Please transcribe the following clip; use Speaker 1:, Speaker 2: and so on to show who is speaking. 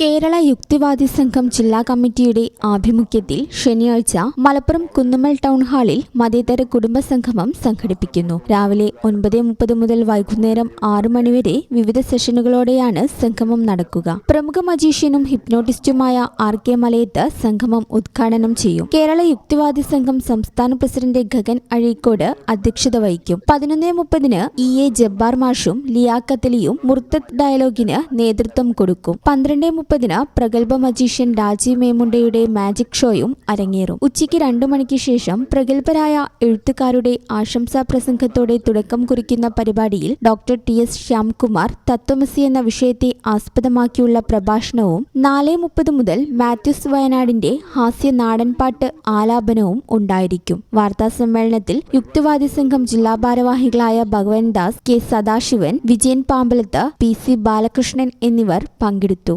Speaker 1: കേരള യുക്തിവാദി സംഘം ജില്ലാ കമ്മിറ്റിയുടെ ആഭിമുഖ്യത്തിൽ ശനിയാഴ്ച മലപ്പുറം കുന്നുമ്മൽ ടൗൺ ഹാളിൽ മതേതര കുടുംബ സംഗമം സംഘടിപ്പിക്കുന്നു. രാവിലെ ഒൻപത് മുപ്പത് മുതൽ വൈകുന്നേരം ആറ് മണിവരെ വിവിധ സെഷനുകളോടെയാണ് സംഗമം നടക്കുക. പ്രമുഖ മജീഷ്യനും ഹിപ്നോട്ടിസ്റ്റുമായ ആർ കെ മലയത്ത് സംഗമം ഉദ്ഘാടനം ചെയ്യും. കേരള യുക്തിവാദി സംഘം സംസ്ഥാന പ്രസിഡന്റ് ഗഗൻ അഴീക്കോട് അധ്യക്ഷത വഹിക്കും. പതിനൊന്ന് മുപ്പതിന് ഇ എ ജബ്ബാർ മാഷും ലിയാക്കത്തലിയും മുർത്തത് ഡയലോഗിന് നേതൃത്വം കൊടുക്കും. പന്ത്രണ്ട് മുപ്പതിന് പ്രഗത്ഭ മജീഷ്യൻ രാജീവ് മേമുണ്ടയുടെ മാജിക് ഷോയും അരങ്ങേറും. ഉച്ചയ്ക്ക് രണ്ടു മണിക്ക് ശേഷം പ്രഗത്ഭരായ എഴുത്തുകാരുടെ ആശംസാ പ്രസംഗത്തോടെ തുടക്കം കുറിക്കുന്ന പരിപാടിയിൽ ഡോക്ടർ ടി എസ് ശ്യാംകുമാർ തത്വമസി എന്ന വിഷയത്തെ ആസ്പദമാക്കിയുള്ള പ്രഭാഷണവും നാല് മുപ്പത് മുതൽ മാത്യൂസ് വയനാടിന്റെ ഹാസ്യ നാടൻപാട്ട് ആലാപനവും ഉണ്ടായിരിക്കും. വാർത്താ സമ്മേളനത്തിൽ യുക്തിവാദി സംഘം ജില്ലാ ഭാരവാഹികളായ Bhagavan Das K Sadasivan Vijayan Pambalath P C Balakrishnan എന്നിവർ പങ്കെടുത്തു.